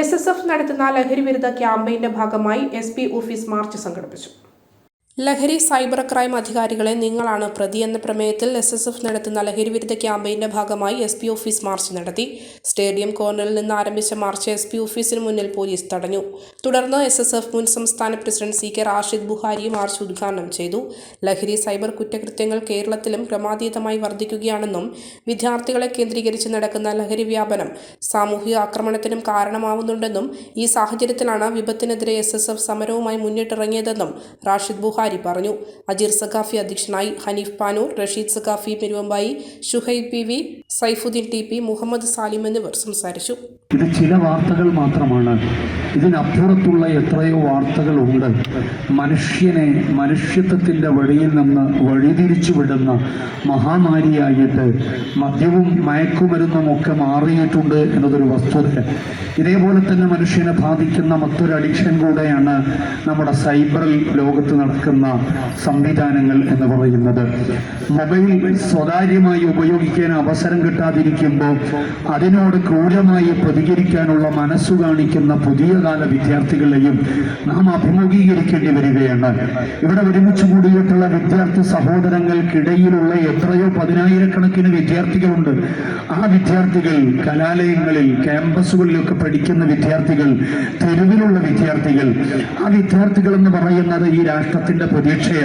S S F നടത്തുന്ന ലഹരിവിരുദ്ധ ക്യാമ്പയിന്റെ ഭാഗമായി എസ് പി ഓഫീസ് മാർച്ച് സംഘടിപ്പിച്ചു. ലഹരി സൈബർ ക്രൈം അധികാരികളെ നിങ്ങളാണ് പ്രതി എന്ന പ്രമേയത്തിൽ എസ് എസ് എഫ് നടത്തുന്ന ലഹരി വിരുദ്ധ ക്യാമ്പയിന്റെ ഭാഗമായി എസ് പി ഓഫീസ് മാർച്ച് നടത്തി. സ്റ്റേഡിയം കോർണറിൽ നിന്ന് ആരംഭിച്ച മാർച്ച് എസ് പി ഓഫീസിന് മുന്നിൽ പോലീസ് തടഞ്ഞു. തുടർന്ന് എസ് എസ് എഫ് മുൻ സംസ്ഥാന president C K Rashid Buhari march ഉദ്ഘാടനം ചെയ്തു. ലഹരി സൈബർ കുറ്റകൃത്യങ്ങൾ കേരളത്തിലും ക്രമാതീതമായി വർദ്ധിക്കുകയാണെന്നും വിദ്യാർത്ഥികളെ കേന്ദ്രീകരിച്ച് നടക്കുന്ന ലഹരി വ്യാപനം സാമൂഹിക ആക്രമണത്തിനും കാരണമാവുന്നുണ്ടെന്നും ഈ സാഹചര്യത്തിലാണ് വിപത്തിനെതിരെ എസ് എസ് എഫ് സമരവുമായി മുന്നിട്ടിറങ്ങിയതെന്നും റാഷിദ് ബുഹാരി പറഞ്ഞു. അജീർ സഖാഫി അധ്യക്ഷനായി Hanif Panoor Rasheed Saqafi Peruvambayi Shuhaib P V Saifuddin T P Muhammad Salim എന്നിവർ സംസാരിച്ചു. ഇത് ചില വാർത്തകൾ മാത്രമാണ്. ഇതിനപ്പുറത്തുള്ള എത്രയോ വാർത്തകൾ ഉണ്ട് മനുഷ്യനെ മനുഷ്യത്വത്തിന്റെ വഴിയിൽ നിന്ന് വഴിതിരിച്ചു വിടുന്ന മഹാമാരിയായിട്ട് മദ്യവും മയക്കുമരുന്നും ഒക്കെ മാറിയിട്ടുണ്ട് എന്നതൊരു വസ്തുത. ഇതേപോലെ തന്നെ മനുഷ്യനെ ബാധിക്കുന്ന മറ്റൊരു അഡിക്ഷൻ കൂടെയാണ് നമ്മുടെ സൈബർ ലോകത്ത് നടക്കുന്ന സംവിധാനങ്ങൾ എന്ന് പറയുന്നത്. മൊബൈൽ സ്വകാര്യമായി ഉപയോഗിക്കാൻ അവസരം കിട്ടാതിരിക്കുമ്പോൾ അതിനോട് ക്രൂരമായി പ്രതികരിക്കാനുള്ള മനസ്സു കാണിക്കുന്ന പുതിയ കാല വിദ്യാർത്ഥികളെയും നാം അഭിമുഖീകരിക്കേണ്ടി വരികയാണ്. ഇവിടെ ഒരുമിച്ച് കൂടിയിട്ടുള്ള വിദ്യാർത്ഥി സഹോദരങ്ങൾക്കിടയിലുള്ള എത്രയോ പതിനായിരക്കണക്കിന് വിദ്യാർത്ഥികളുണ്ട്. ആ വിദ്യാർത്ഥികൾ കലാലയങ്ങളിൽ ക്യാമ്പസുകളിലൊക്കെ പഠിക്കുന്ന വിദ്യാർത്ഥികൾ തെരുവിലുള്ള വിദ്യാർത്ഥികൾ. ആ വിദ്യാർത്ഥികൾ എന്ന് പറയുന്നത് ഈ രാഷ്ട്രത്തിന്റെ പ്രതീക്ഷയ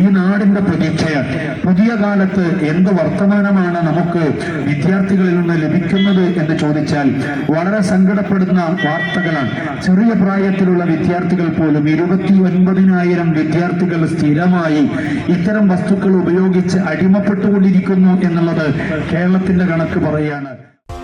ഈ നാടിന്റെ പ്രതീക്ഷയ. പുതിയ കാലത്ത് എന്ത് വർത്തമാനമാണ് നമുക്ക് വിദ്യാർത്ഥികളിൽ നിന്ന് ലഭിക്കുന്നത് എന്ന് ചോദിച്ചാൽ വളരെ സങ്കടപ്പെടുന്ന വാർത്തകളാണ്. ചെറിയ പ്രായത്തിലുള്ള വിദ്യാർത്ഥികൾ പോലും ഇരുപത്തി ഒൻപതിനായിരം വിദ്യാർത്ഥികൾ സ്ഥിരമായി ഇത്തരം വസ്തുക്കൾ ഉപയോഗിച്ച് അടിമപ്പെട്ടുകൊണ്ടിരിക്കുന്നു എന്നുള്ളത് കേരളത്തിന്റെ കണക്ക് പറയാണ്.